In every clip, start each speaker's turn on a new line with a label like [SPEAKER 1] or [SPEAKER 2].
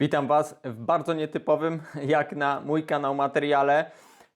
[SPEAKER 1] Witam Was w bardzo nietypowym, jak na mój kanał, materiale.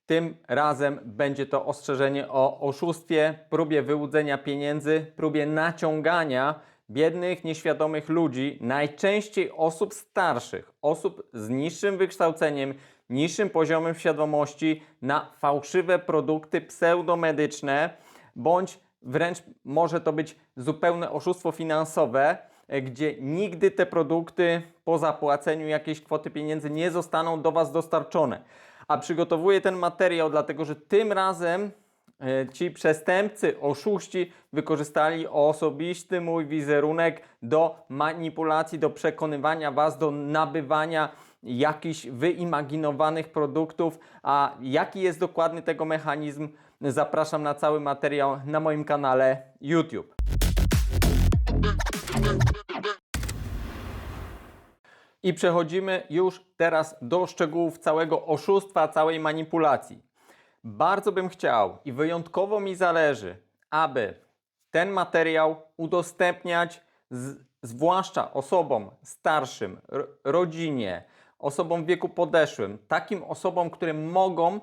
[SPEAKER 1] Tym razem będzie to ostrzeżenie o oszustwie, próbie wyłudzenia pieniędzy, próbie naciągania biednych, nieświadomych ludzi, najczęściej osób starszych, osób z niższym wykształceniem, niższym poziomem świadomości na fałszywe produkty pseudomedyczne, bądź wręcz może to być zupełne oszustwo finansowe, gdzie nigdy te produkty po zapłaceniu jakiejś kwoty pieniędzy nie zostaną do Was dostarczone. A przygotowuję ten materiał dlatego, że tym razem e, ci przestępcy, oszuści wykorzystali osobisty mój wizerunek do manipulacji, do przekonywania Was, do nabywania jakichś wyimaginowanych produktów. A jaki jest dokładny tego mechanizm? Zapraszam na cały materiał na moim kanale YouTube. I przechodzimy już teraz do szczegółów całego oszustwa, całej manipulacji. Bardzo bym chciał i wyjątkowo mi zależy, aby ten materiał udostępniać z, zwłaszcza osobom starszym, ro- rodzinie, osobom w wieku podeszłym, takim osobom, które mogą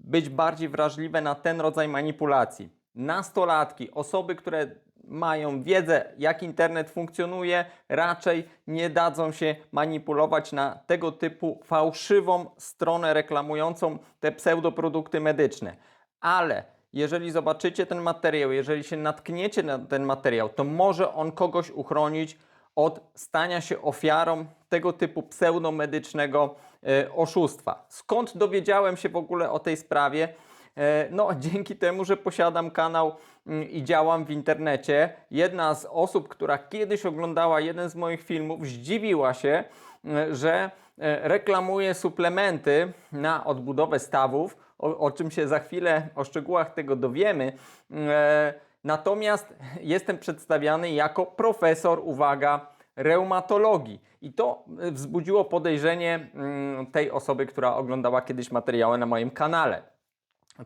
[SPEAKER 1] być bardziej wrażliwe na ten rodzaj manipulacji. Nastolatki, osoby, które mają wiedzę, jak internet funkcjonuje, raczej nie dadzą się manipulować na tego typu fałszywą stronę reklamującą te pseudoprodukty medyczne. Ale jeżeli zobaczycie ten materiał, jeżeli się natkniecie na ten materiał, to może on kogoś uchronić od stania się ofiarą tego typu pseudomedycznego e, oszustwa. Skąd dowiedziałem się w ogóle o tej sprawie? E, No, dzięki temu, że posiadam kanał mm, i działam w internecie, jedna z osób, która kiedyś oglądała jeden z moich filmów, zdziwiła się, e, że e, reklamuję suplementy na odbudowę stawów, o, o czym się za chwilę o szczegółach tego dowiemy. E, Natomiast jestem przedstawiany jako profesor, uwaga, reumatologii. I to wzbudziło podejrzenie mm, tej osoby, która oglądała kiedyś materiały na moim kanale.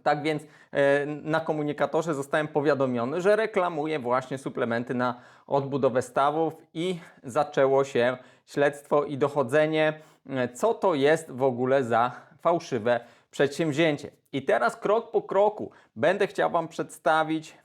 [SPEAKER 1] Tak więc e, na komunikatorze zostałem powiadomiony, że reklamuję właśnie suplementy na odbudowę stawów i zaczęło się śledztwo i dochodzenie, e, co to jest w ogóle za fałszywe przedsięwzięcie. I teraz krok po kroku będę chciał Wam przedstawić,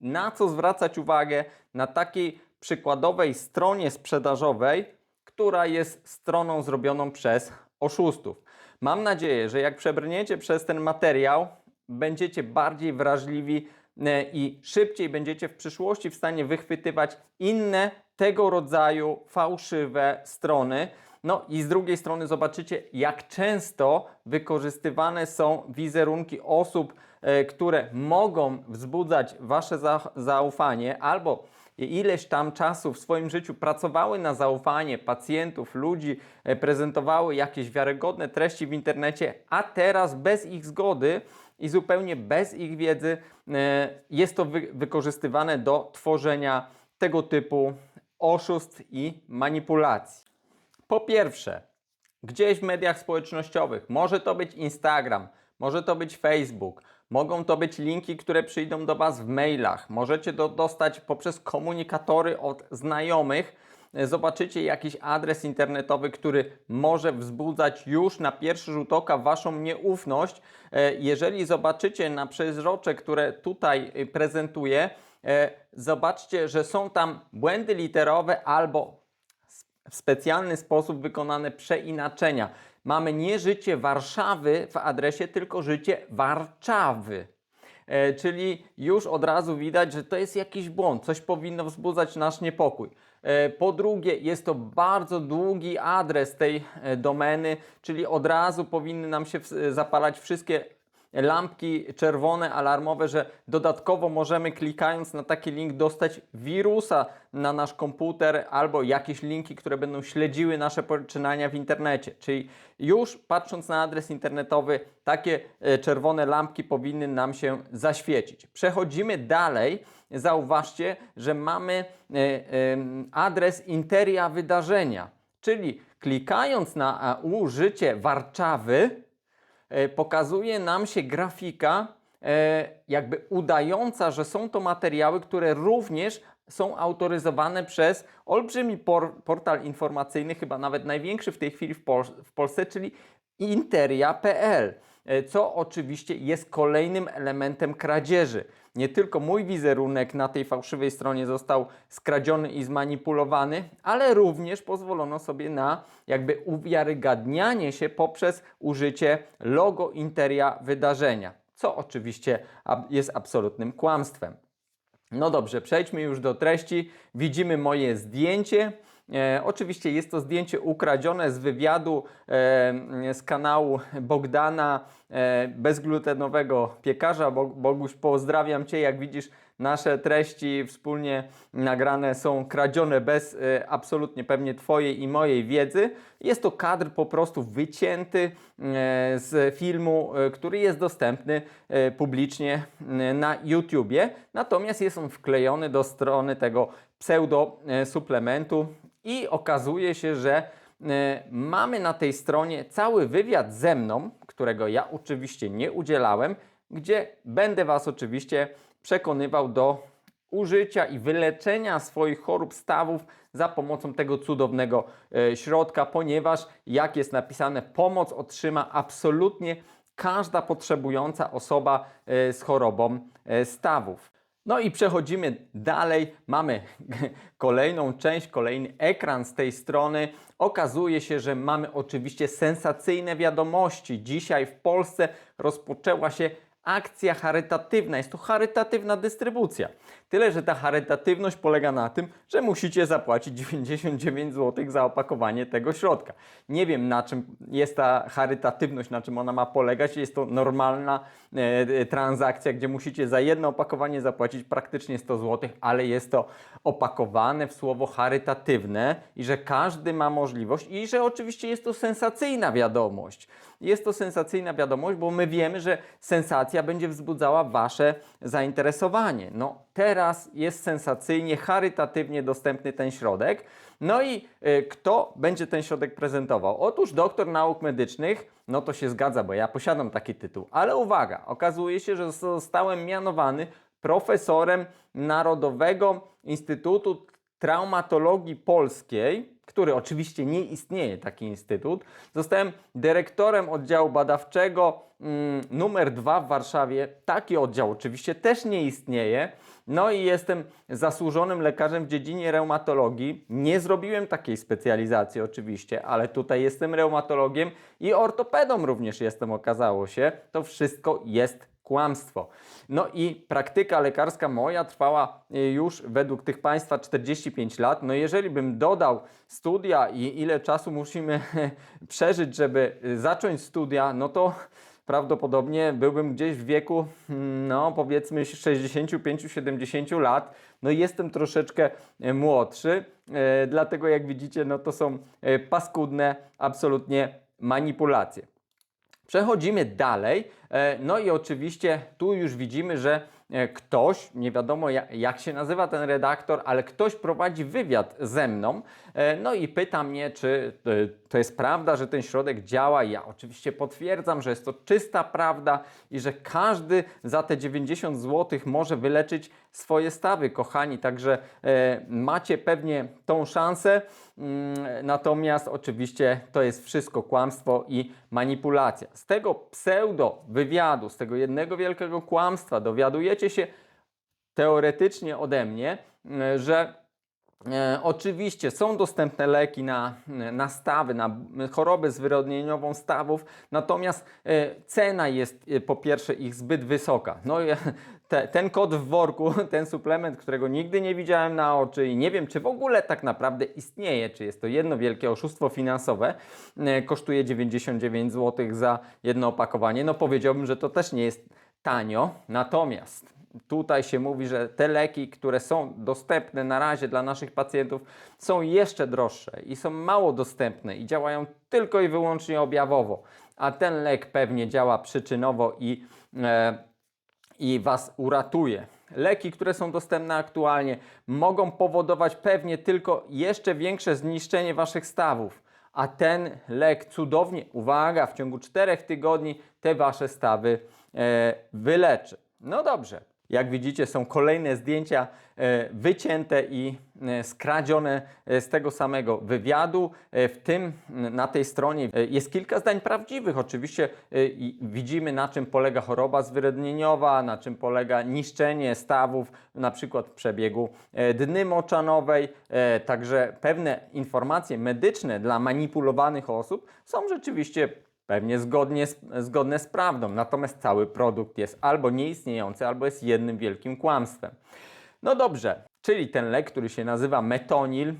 [SPEAKER 1] na co zwracać uwagę na takiej przykładowej stronie sprzedażowej, która jest stroną zrobioną przez oszustów. Mam nadzieję, że jak przebrniecie przez ten materiał, będziecie bardziej wrażliwi e, i szybciej będziecie w przyszłości w stanie wychwytywać inne tego rodzaju fałszywe strony. No i z drugiej strony zobaczycie, jak często wykorzystywane są wizerunki osób, e, które mogą wzbudzać wasze za zaufanie albo ileś tam czasu w swoim życiu pracowały na zaufanie pacjentów, ludzi, e, prezentowały jakieś wiarygodne treści w internecie, a teraz bez ich zgody i zupełnie bez ich wiedzy e, jest to wy wykorzystywane do tworzenia tego typu oszustw i manipulacji. Po pierwsze, gdzieś w mediach społecznościowych, może to być Instagram, może to być Facebook, mogą to być linki, które przyjdą do Was w mailach, możecie to dostać poprzez komunikatory od znajomych. E, Zobaczycie jakiś adres internetowy, który może wzbudzać już na pierwszy rzut oka Waszą nieufność. E, Jeżeli zobaczycie na przezrocze, które tutaj y, prezentuję, e, zobaczcie, że są tam błędy literowe albo w specjalny sposób wykonane przeinaczenia. Mamy nie życie Warszawy w adresie, tylko życie Warczawy. E, czyli już od razu widać, że to jest jakiś błąd, coś powinno wzbudzać nasz niepokój. E, po drugie, jest to bardzo długi adres tej e, domeny, czyli od razu powinny nam się w- zapalać wszystkie lampki czerwone, alarmowe, że dodatkowo możemy klikając na taki link dostać wirusa na nasz komputer albo jakieś linki, które będą śledziły nasze poczynania w internecie. Czyli już patrząc na adres internetowy, takie e, czerwone lampki powinny nam się zaświecić. Przechodzimy dalej. Zauważcie, że mamy e, adres interia wydarzenia, czyli klikając na użycie Warszawy, pokazuje nam się grafika, e, jakby udająca, że są to materiały, które również są autoryzowane przez olbrzymi por portal informacyjny, chyba nawet największy w tej chwili w, Pol w Polsce, czyli interia.pl, e, co oczywiście jest kolejnym elementem kradzieży. Nie tylko mój wizerunek na tej fałszywej stronie został skradziony i zmanipulowany, ale również pozwolono sobie na jakby uwiarygadnianie się poprzez użycie logo interia wydarzenia, co oczywiście jest absolutnym kłamstwem. No dobrze, przejdźmy już do treści. Widzimy moje zdjęcie. E, oczywiście jest to zdjęcie ukradzione z wywiadu e, z kanału Bogdana e, bezglutenowego piekarza. Bo, Boguś, pozdrawiam Cię. Jak widzisz, nasze treści wspólnie nagrane są kradzione bez e, absolutnie pewnie Twojej i mojej wiedzy. Jest to kadr po prostu wycięty e, z filmu, e, który jest dostępny e, publicznie e, na YouTubie. Natomiast jest on wklejony do strony tego pseudo e, suplementu i okazuje się, że e, mamy na tej stronie cały wywiad ze mną, którego ja oczywiście nie udzielałem, gdzie będę Was oczywiście przekonywał do użycia i wyleczenia swoich chorób stawów za pomocą tego cudownego e, środka, ponieważ jak jest napisane, pomoc otrzyma absolutnie każda potrzebująca osoba e, z chorobą stawów. No i przechodzimy dalej. Mamy kolejną część, kolejny ekran z tej strony. Okazuje się, że mamy oczywiście sensacyjne wiadomości. Dzisiaj w Polsce rozpoczęła się akcja charytatywna. Jest to charytatywna dystrybucja. Tyle, że ta charytatywność polega na tym, że musicie zapłacić 99 zł za opakowanie tego środka. Nie wiem na czym jest ta charytatywność, na czym ona ma polegać. Jest to normalna e, e, transakcja, gdzie musicie za jedno opakowanie zapłacić praktycznie 100 zł, ale jest to opakowane w słowo charytatywne i że każdy ma możliwość i że oczywiście jest to sensacyjna wiadomość. Jest to sensacyjna wiadomość, bo my wiemy, że sensacja będzie wzbudzała Wasze zainteresowanie. No teraz jest sensacyjnie, charytatywnie dostępny ten środek. No i y, kto będzie ten środek prezentował? Otóż doktor nauk medycznych, no to się zgadza, bo ja posiadam taki tytuł. Ale uwaga, okazuje się, że zostałem mianowany profesorem Narodowego Instytutu Traumatologii Polskiej, który oczywiście nie istnieje, taki instytut. Zostałem dyrektorem oddziału badawczego mm, numer 2 w Warszawie. Taki oddział oczywiście też nie istnieje. No i jestem zasłużonym lekarzem w dziedzinie reumatologii. Nie zrobiłem takiej specjalizacji oczywiście, ale tutaj jestem reumatologiem i ortopedą również jestem, okazało się. To wszystko jest kłamstwo. No i praktyka lekarska moja trwała y, już według tych Państwa 45 lat. No jeżeli bym dodał studia i ile czasu musimy przeżyć, żeby y, zacząć studia, no to prawdopodobnie byłbym gdzieś w wieku, mm, no powiedzmy 65-70 lat. No jestem troszeczkę e, młodszy, e, dlatego jak widzicie, no to są e, paskudne absolutnie manipulacje. Przechodzimy dalej. E, No i oczywiście tu już widzimy, że e, ktoś, nie wiadomo jak, jak się nazywa ten redaktor, ale ktoś prowadzi wywiad ze mną. E, No i pyta mnie, czy e, to jest prawda, że ten środek działa. Ja oczywiście potwierdzam, że jest to czysta prawda i że każdy za te 90 zł może wyleczyć swoje stawy, kochani. Także e, macie pewnie tą szansę. Mm, Natomiast oczywiście to jest wszystko kłamstwo i manipulacja. Z tego pseudo wywiadu, z tego jednego wielkiego kłamstwa dowiadujecie się teoretycznie ode mnie, że oczywiście są dostępne leki na, na stawy, na chorobę zwyrodnieniową stawów, natomiast e, cena jest e, po pierwsze ich zbyt wysoka. No, te, ten kod w worku, ten suplement, którego nigdy nie widziałem na oczy i nie wiem, czy w ogóle tak naprawdę istnieje, czy jest to jedno wielkie oszustwo finansowe, e, kosztuje 99 zł za jedno opakowanie. No powiedziałbym, że to też nie jest tanio, natomiast tutaj się mówi, że te leki, które są dostępne na razie dla naszych pacjentów, są jeszcze droższe i są mało dostępne i działają tylko i wyłącznie objawowo. A ten lek pewnie działa przyczynowo i, e, i Was uratuje. Leki, które są dostępne aktualnie, mogą powodować pewnie tylko jeszcze większe zniszczenie Waszych stawów. A ten lek cudownie, uwaga, w ciągu 4 tygodni te Wasze stawy e, wyleczy. No dobrze, Jak widzicie, są kolejne zdjęcia e, wycięte i e, skradzione e, z tego samego wywiadu. W tym na tej stronie jest kilka zdań prawdziwych. Oczywiście widzimy na czym polega choroba zwyrodnieniowa, na czym polega niszczenie stawów, na przykład w przebiegu dny moczanowej. Także pewne informacje medyczne dla manipulowanych osób są rzeczywiście Pewnie zgodnie z, zgodne z prawdą, natomiast cały produkt jest albo nieistniejący, albo jest jednym wielkim kłamstwem. No dobrze, czyli ten lek, który się nazywa metonil,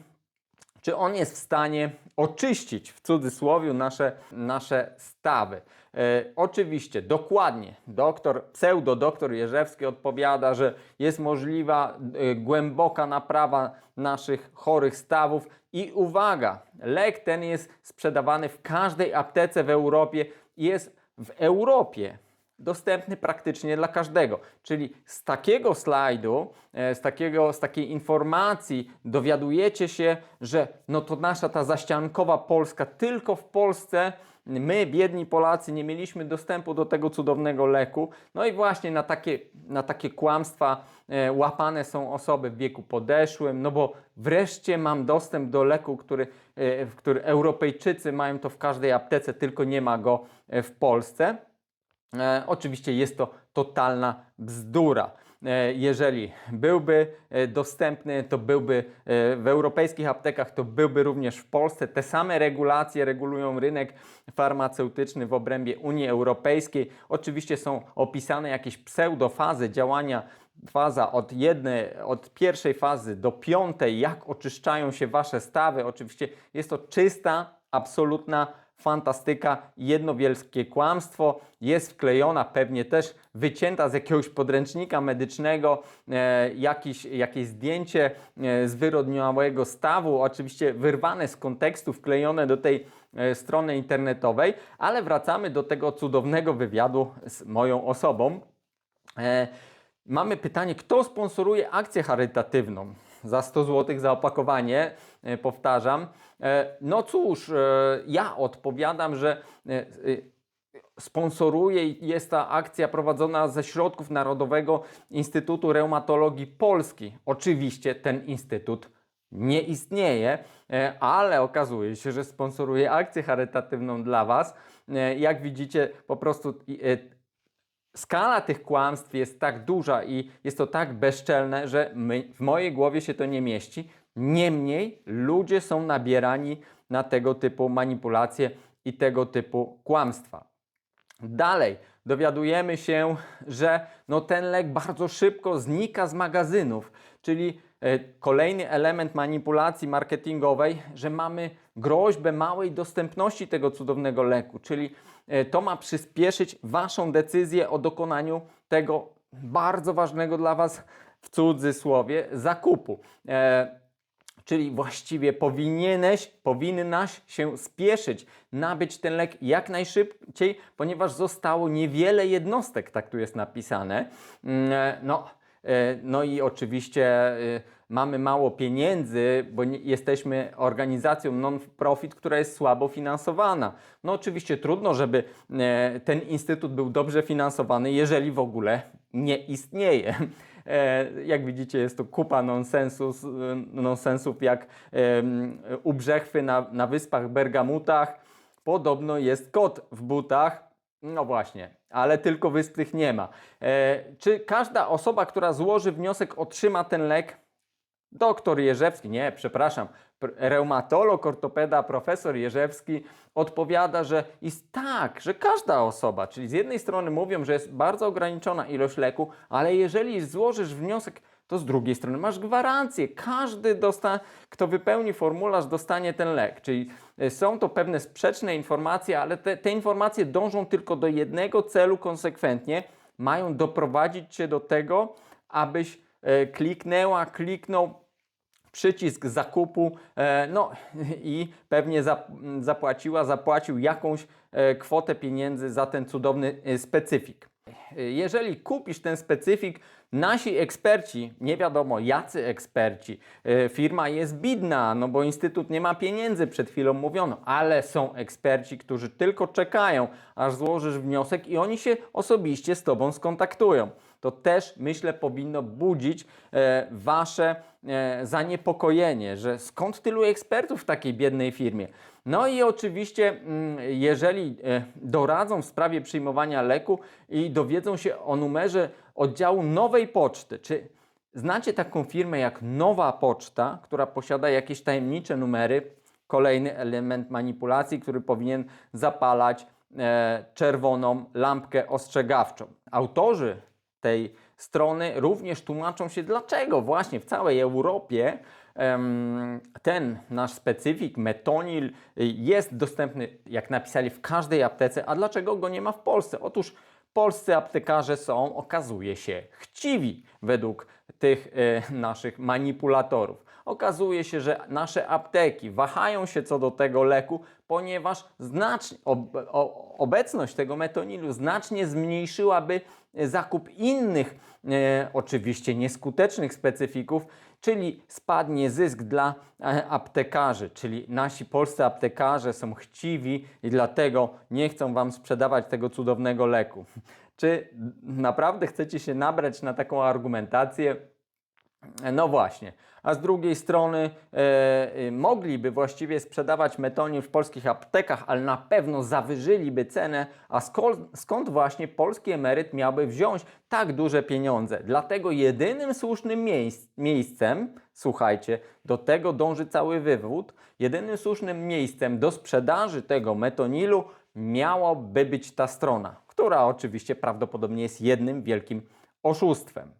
[SPEAKER 1] czy on jest w stanie oczyścić w cudzysłowie nasze, nasze stawy. E, oczywiście, dokładnie, doktor, pseudo-doktor Jerzewski odpowiada, że jest możliwa e, głęboka naprawa naszych chorych stawów. I uwaga, lek ten jest sprzedawany w każdej aptece w Europie. Jest w Europie dostępny praktycznie dla każdego. Czyli z takiego slajdu, e, z, takiego, z takiej informacji dowiadujecie się, że no to nasza ta zaściankowa Polska, tylko w Polsce my, biedni Polacy, nie mieliśmy dostępu do tego cudownego leku. No i właśnie na takie, na takie kłamstwa e, łapane są osoby w wieku podeszłym, no bo wreszcie mam dostęp do leku, który, e, który Europejczycy mają to w każdej aptece, tylko nie ma go w Polsce. E, oczywiście jest to totalna bzdura. E, jeżeli byłby e, dostępny, to byłby w europejskich aptekach, to byłby również w Polsce. Te same regulacje regulują rynek farmaceutyczny w obrębie Unii Europejskiej. Oczywiście są opisane jakieś pseudofazy działania faza od jednej, od pierwszej fazy do piątej, jak oczyszczają się wasze stawy. Oczywiście jest to czysta, absolutna fantastyka, jedno wielkie kłamstwo. Jest wklejona pewnie też wycięta z jakiegoś podręcznika medycznego e, jakieś zdjęcie e, zwyrodniałego stawu, oczywiście wyrwane z kontekstu, wklejone do tej e, strony internetowej, ale wracamy do tego cudownego wywiadu z moją osobą. E, Mamy pytanie, kto sponsoruje akcję charytatywną? Za 100 zł za opakowanie, e, powtarzam. E, No cóż, e, ja odpowiadam, że sponsoruje jest ta akcja prowadzona ze środków Narodowego Instytutu Reumatologii Polski. Oczywiście ten instytut nie istnieje, ale okazuje się, że sponsoruje akcję charytatywną dla Was. Jak widzicie, po prostu skala tych kłamstw jest tak duża i jest to tak bezczelne, że my, w mojej głowie się to nie mieści. Niemniej ludzie są nabierani na tego typu manipulacje i tego typu kłamstwa. Dalej dowiadujemy się, że no ten lek bardzo szybko znika z magazynów, czyli e, kolejny element manipulacji marketingowej, że mamy groźbę małej dostępności tego cudownego leku, czyli to ma przyspieszyć Waszą decyzję o dokonaniu tego bardzo ważnego dla Was w cudzysłowie zakupu. E, Czyli właściwie powinieneś, powinnaś się spieszyć, nabyć ten lek jak najszybciej, ponieważ zostało niewiele jednostek, tak tu jest napisane. Mm, e, No, e, no i oczywiście e, mamy mało pieniędzy, bo nie, jesteśmy organizacją non-profit, która jest słabo finansowana. No oczywiście trudno, żeby e, ten instytut był dobrze finansowany, jeżeli w ogóle nie istnieje. E, Jak widzicie, jest to kupa nonsensus, e, nonsensów, jak em, u Brzechwy na, na wyspach Bergamutach. Podobno jest kot w butach. No właśnie, ale tylko wysp tych nie ma. E, Czy każda osoba, która złoży wniosek, otrzyma ten lek? Doktor Jerzewski, nie, przepraszam, pr- reumatolog, ortopeda, profesor Jerzewski odpowiada, że jest tak, że każda osoba, czyli z jednej strony mówią, że jest bardzo ograniczona ilość leku, ale jeżeli złożysz wniosek, to z drugiej strony masz gwarancję. Każdy, dosta, kto wypełni formularz, dostanie ten lek. Czyli e, są to pewne sprzeczne informacje, ale te, te informacje dążą tylko do jednego celu konsekwentnie. Mają doprowadzić cię do tego, abyś kliknęła, kliknął przycisk zakupu, e, no i pewnie zap- zapłaciła, zapłacił jakąś e, kwotę pieniędzy za ten cudowny e, specyfik. jeżeli kupisz ten specyfik, nasi eksperci, nie wiadomo jacy eksperci, firma jest bidna, no bo Instytut nie ma pieniędzy, przed chwilą mówiono, ale są eksperci, którzy tylko czekają, aż złożysz wniosek i oni się osobiście z Tobą skontaktują. To też myślę powinno budzić e, Wasze e, zaniepokojenie, że skąd tylu ekspertów w takiej biednej firmie. No i oczywiście, mm, jeżeli e, doradzą w sprawie przyjmowania leku i dowiedzą się o numerze oddziału nowej poczty, czy znacie taką firmę jak Nowa Poczta, która posiada jakieś tajemnicze numery, kolejny element manipulacji, który powinien zapalać czerwoną lampkę ostrzegawczą. Autorzy tej strony również tłumaczą się, dlaczego właśnie w całej Europie ten nasz specyfik, metonil, y, jest dostępny, jak napisali, w każdej aptece, a dlaczego go nie ma w Polsce? Otóż polscy aptekarze są, okazuje się, chciwi według tych e, naszych manipulatorów. Okazuje się, że nasze apteki wahają się co do tego leku, ponieważ znacznie, ob, o, obecność tego metonilu znacznie zmniejszyłaby zakup innych, e, oczywiście nieskutecznych specyfików, czyli spadnie zysk dla e, aptekarzy, czyli nasi polscy aptekarze są chciwi i dlatego nie chcą Wam sprzedawać tego cudownego leku. Czy naprawdę chcecie się nabrać na taką argumentację? No właśnie. A z drugiej strony e, e, mogliby właściwie sprzedawać metonil w polskich aptekach, ale na pewno zawyżyliby cenę. A skąd, skąd właśnie polski emeryt miałby wziąć tak duże pieniądze? Dlatego jedynym słusznym miejsc, miejscem, słuchajcie, do tego dąży cały wywód, jedynym słusznym miejscem do sprzedaży tego metonilu miałoby być ta strona, która oczywiście prawdopodobnie jest jednym wielkim oszustwem.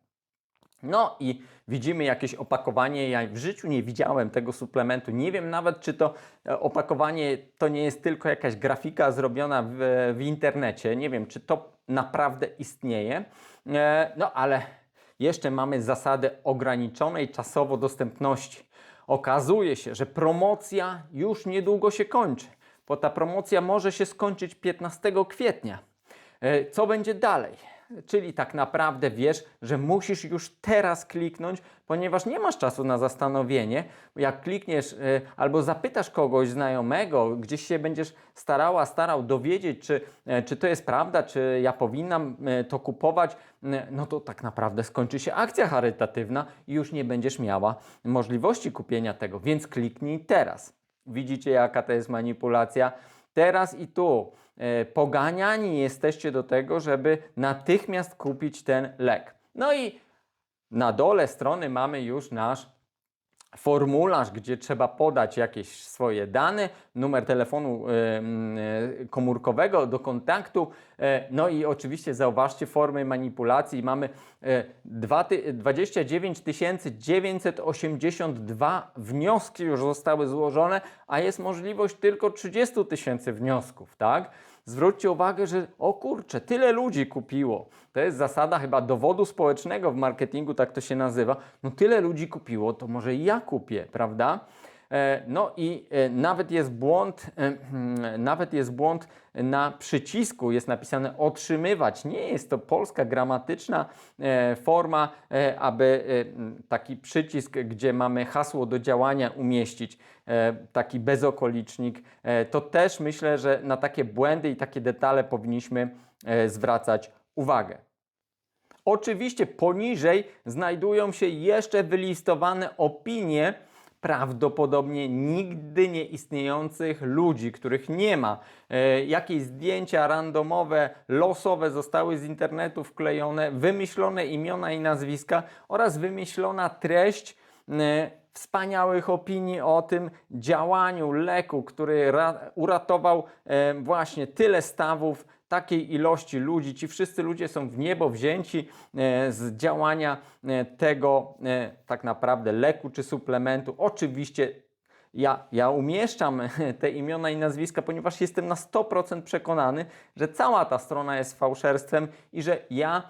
[SPEAKER 1] No i widzimy jakieś opakowanie. Ja w życiu nie widziałem tego suplementu. Nie wiem nawet, czy to e, opakowanie to nie jest tylko jakaś grafika zrobiona w, w internecie. Nie wiem, czy to naprawdę istnieje. E, No ale jeszcze mamy zasadę ograniczonej czasowo dostępności. Okazuje się, że promocja już niedługo się kończy, bo ta promocja może się skończyć 15 kwietnia. E, Co będzie dalej? Czyli tak naprawdę wiesz, że musisz już teraz kliknąć, ponieważ nie masz czasu na zastanowienie. Jak klikniesz y, albo zapytasz kogoś znajomego, gdzieś się będziesz starała, starał dowiedzieć, czy, y, czy to jest prawda, czy ja powinnam y, to kupować, no to tak naprawdę skończy się akcja charytatywna i już nie będziesz miała możliwości kupienia tego. Więc kliknij teraz. Widzicie, jaka to jest manipulacja? Teraz i tu e, poganiani jesteście do tego, żeby natychmiast kupić ten lek. No i na dole strony mamy już nasz formularz, gdzie trzeba podać jakieś swoje dane, numer telefonu e, e, komórkowego do kontaktu, e, no i oczywiście zauważcie formy manipulacji. Mamy e, dwa ty- 29 982 wnioski już zostały złożone, a jest możliwość tylko 30 tysięcy wniosków, tak? Zwróćcie uwagę, że o kurczę, tyle ludzi kupiło. To jest zasada chyba dowodu społecznego w marketingu, tak to się nazywa. No tyle ludzi kupiło, to może i ja kupię, prawda? E, No i e, nawet jest błąd, e, hmm, nawet jest błąd na przycisku, jest napisane otrzymywać. Nie jest to polska gramatyczna forma, aby taki przycisk, gdzie mamy hasło do działania umieścić, taki bezokolicznik. E, To też myślę, że na takie błędy i takie detale powinniśmy e, zwracać uwagę. Oczywiście poniżej znajdują się jeszcze wylistowane opinie prawdopodobnie nigdy nie istniejących ludzi, których nie ma. E, jakieś zdjęcia randomowe, losowe zostały z internetu wklejone, wymyślone imiona i nazwiska oraz wymyślona treść e, wspaniałych opinii o tym działaniu leku, który ra- uratował e, właśnie tyle stawów, takiej ilości ludzi. Ci wszyscy ludzie są w niebo wzięci e, z działania e, tego tak naprawdę leku czy suplementu. Oczywiście ja, ja umieszczam te imiona i nazwiska, ponieważ jestem na 100% przekonany, że cała ta strona jest fałszerstwem i że ja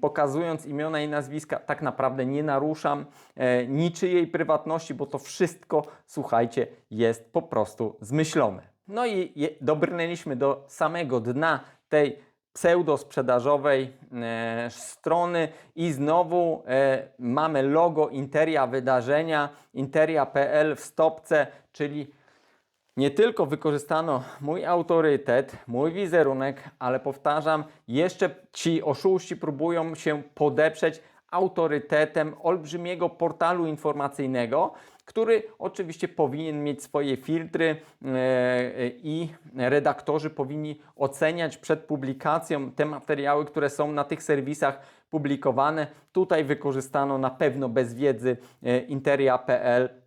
[SPEAKER 1] pokazując imiona i nazwiska tak naprawdę nie naruszam e, niczyjej prywatności, bo to wszystko, słuchajcie, jest po prostu zmyślone. No i dobrnęliśmy do samego dna tej pseudo-sprzedażowej e, strony i znowu e, mamy logo Interia Wydarzenia, interia.pl w stopce, czyli nie tylko wykorzystano mój autorytet, mój wizerunek, ale powtarzam, jeszcze ci oszuści próbują się podeprzeć autorytetem olbrzymiego portalu informacyjnego, który oczywiście powinien mieć swoje filtry e, i redaktorzy powinni oceniać przed publikacją te materiały, które są na tych serwisach publikowane. Tutaj wykorzystano na pewno bez wiedzy e, interia.pl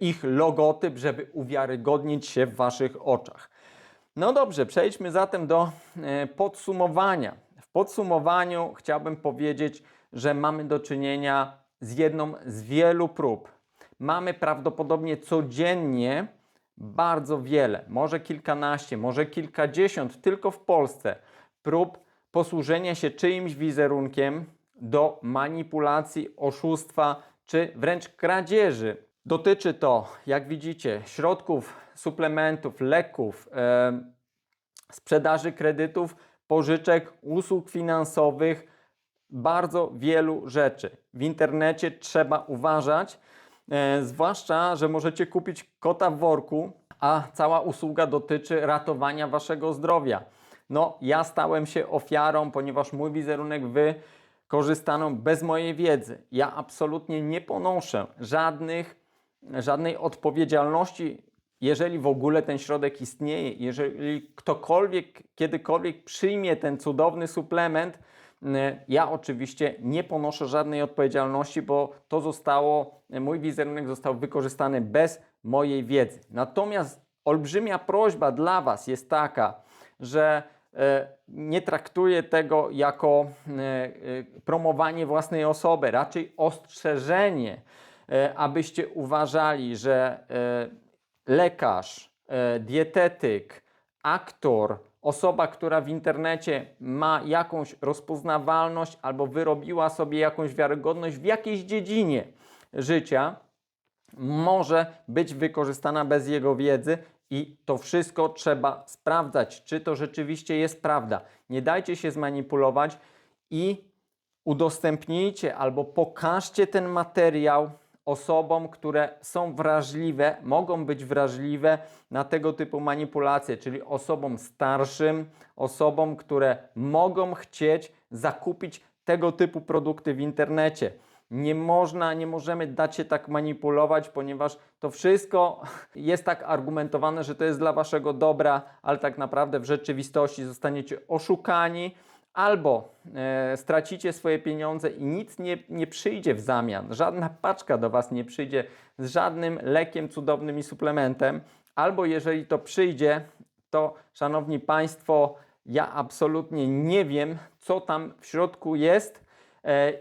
[SPEAKER 1] ich logotyp, żeby uwiarygodnić się w Waszych oczach. No dobrze, przejdźmy zatem do e, podsumowania. W podsumowaniu chciałbym powiedzieć, że mamy do czynienia z jedną z wielu prób. Mamy prawdopodobnie codziennie bardzo wiele, może kilkanaście, może kilkadziesiąt tylko w Polsce prób posłużenia się czyimś wizerunkiem do manipulacji, oszustwa czy wręcz kradzieży. Dotyczy to, jak widzicie, środków, suplementów, leków, sprzedaży kredytów, pożyczek, usług finansowych, bardzo wielu rzeczy. W internecie trzeba uważać, e, zwłaszcza, że możecie kupić kota w worku, a cała usługa dotyczy ratowania waszego zdrowia. No, ja stałem się ofiarą, ponieważ mój wizerunek wykorzystano bez mojej wiedzy. Ja absolutnie nie ponoszę żadnych, żadnej odpowiedzialności jeżeli w ogóle ten środek istnieje, jeżeli ktokolwiek kiedykolwiek przyjmie ten cudowny suplement, y, ja oczywiście nie ponoszę żadnej odpowiedzialności, bo to zostało, mój wizerunek został wykorzystany bez mojej wiedzy. Natomiast olbrzymia prośba dla Was jest taka, że e, nie traktuję tego jako e, e, promowanie własnej osoby, raczej ostrzeżenie, e, abyście uważali, że e, lekarz, e, dietetyk, aktor, osoba, która w internecie ma jakąś rozpoznawalność albo wyrobiła sobie jakąś wiarygodność w jakiejś dziedzinie życia, może być wykorzystana bez jego wiedzy i to wszystko trzeba sprawdzać, czy to rzeczywiście jest prawda. Nie dajcie się zmanipulować i udostępnijcie albo pokażcie ten materiał osobom, które są wrażliwe, mogą być wrażliwe na tego typu manipulacje, czyli osobom starszym, osobom, które mogą chcieć zakupić tego typu produkty w internecie. Nie można, nie możemy dać się tak manipulować, ponieważ to wszystko jest tak argumentowane, że to jest dla waszego dobra, ale tak naprawdę w rzeczywistości zostaniecie oszukani albo e, stracicie swoje pieniądze i nic nie, nie przyjdzie w zamian, żadna paczka do Was nie przyjdzie z żadnym lekiem, cudownym i suplementem, albo jeżeli to przyjdzie, to szanowni Państwo, ja absolutnie nie wiem, co tam w środku jest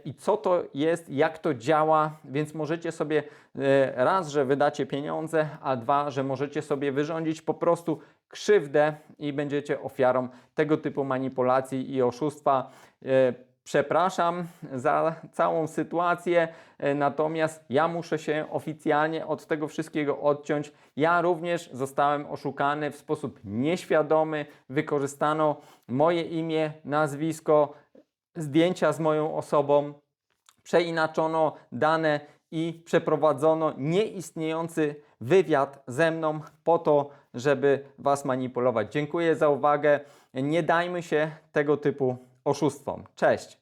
[SPEAKER 1] i co to jest, jak to działa, więc możecie sobie e, raz, że wydacie pieniądze, a dwa, że możecie sobie wyrządzić po prostu krzywdę i będziecie ofiarą tego typu manipulacji i oszustwa. E, Przepraszam za całą sytuację, e, natomiast ja muszę się oficjalnie od tego wszystkiego odciąć. Ja również zostałem oszukany w sposób nieświadomy. Wykorzystano moje imię, nazwisko, zdjęcia z moją osobą, przeinaczono dane i przeprowadzono nieistniejący wywiad ze mną po to, żeby Was manipulować. Dziękuję za uwagę. Nie dajmy się tego typu oszustwom. Cześć!